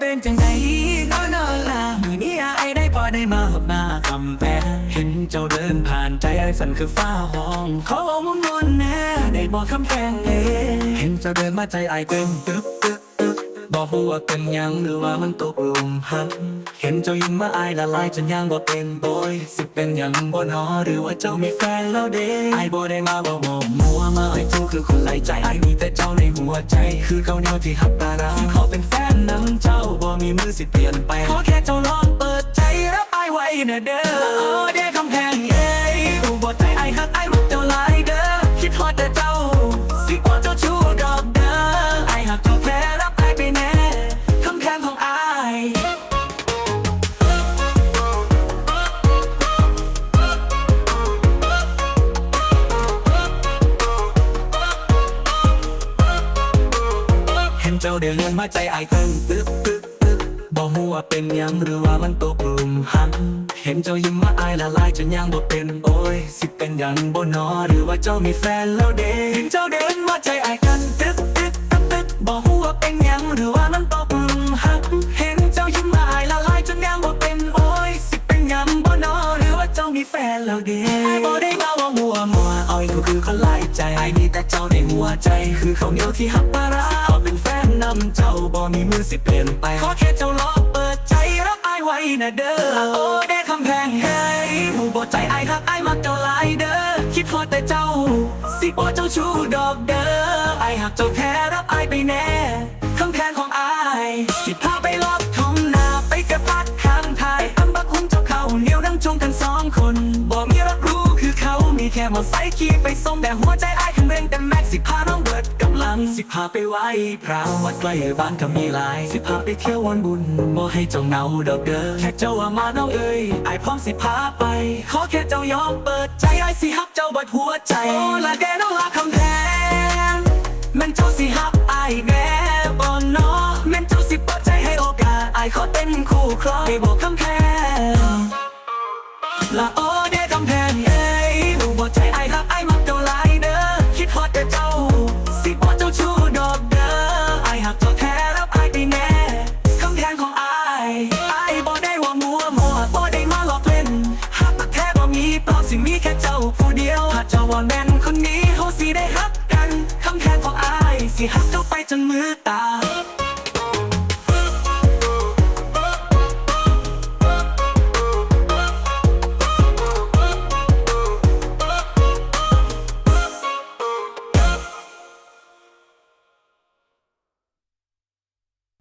เป็นจังไดก็นอนลามือนี้ไอายได้พอได้มาหอบหน้าคำแพงเห็นเจ้าเดินผ่านใจไอ้สันคือฟ้าห้อง เขาเอามุนมุนๆแน่ได้บอกคำแพงเองเห็นเจ้าเดินมาใจไอายเต้นตึ๊บตึ๊บตึ๊บบอกหัวาเป็นยังหรือว่ามันตกหลุมพันเห็นเจ้ายิ้มมาอายละลายจนยังบ่เป็นโบยสิเป็นยังบ่นอหรือว่าเจ้ามีแฟนแล้วเด้ไอายบ่ได้มาบ่บ่มัวมาไอ้ทูคือคนไล่ใจไอายมีแต่เจ้าในหัวใจ คือเขาเนียวที่หักตาราเขอเป็นแฟน เด้อโอ้เด้คำแพงเอ้ยรู้บ่ใจไอายฮักไอายมักเจ้าหลายเด้อคิดฮอดแต่เจ้า สิบ่เจ้าชู้ดอกเด้อไอายฮักเจ้าแค่รับไอไปแน่คำแพงของไอเห็นเจ้าเดินเลื่อนมาใจไอายเต้นตึ๊บตึ๊บ บบอกหัวาเป็นหยังหรือว่ามันตกหลุมหัน เห็นเจ้ายิ้มมาอายละลายจนยังบ่เป็นโอ้ย สิเป็นหยังบ่นอหรือว่าเจ้ามีแฟนแล้วเด้เห็นเจ้าเดินมาใจไอายกันตึ๊บตึ๊บตึ๊บตึ๊บบอกหัวาเป็นหยังหรือว่ามันตกหลุมหันเห็นเจ้ายิ้มมาอายละลายจนยังบ่เป็นโอ้ย สิเป็นหยังบ่นอหรือว่าเจ้ามีแฟนแล้วเด้ไอายบ่ได้มาว่ามัวมัวอ้อยก็คือคนไล่ใจไอายมีแต่เจ้าในหัวใจ คือเขาวเหนียวที่หักปลาร้าขอเป็ นำเจ้าบ่มีมือสิเปลี่ยนไป ขอแค่เจ้าลอเปิดใจรับไอายไว้นะเด้อโอ้ได้คำแพงเฮ้ยหูบ่ใจไอายฮักไอายมักเจ้าหลายเด้อ คิดพอแต่เจ้า สิบ่เจ้าชู้ดอกเด้อไอายหักเจ้าแท้รับไอายไปแน่คำแพงของไอายสิพาไปลอบทงนาไปกระพัดข้างทยอำบักคุ้มเจ้าเขาเหนียวนั่งจงกันสองคนบ่มี แค่มอไซค์ขี่ไปส่งแต่หัวใจไอายคันเร่งแต่แม็กสิพาน้องเบิดกำลังสิพาไปไหว้พระวัดใกล้บ้านก็มีหลาย สิพาไปเที่ยววันบุญบ่ให้เจ้าเงาดอกเด้อแค่เจ้าว่ามาน้องเอ้ยไอายพร้อมสิพาไป ขอแค่เจ้ายอมเปิดใจไอายสิฮับเจ้าบิดหัวใจโอ้ละแกน้องลาคำแพงแม่นเจ้าสิฮับไอายแน่บ่นอแม่นเจ้าสิเปิดใจให้โอกาสไอายขอเป็นคู่ครองได้บอกคำแพงละ ผู้เดียวหาเจ้าว่าแม่นคนนี้เขาสิได้ฮักกันคำแทนของอายสิฮักเจ้าไปจนมือตา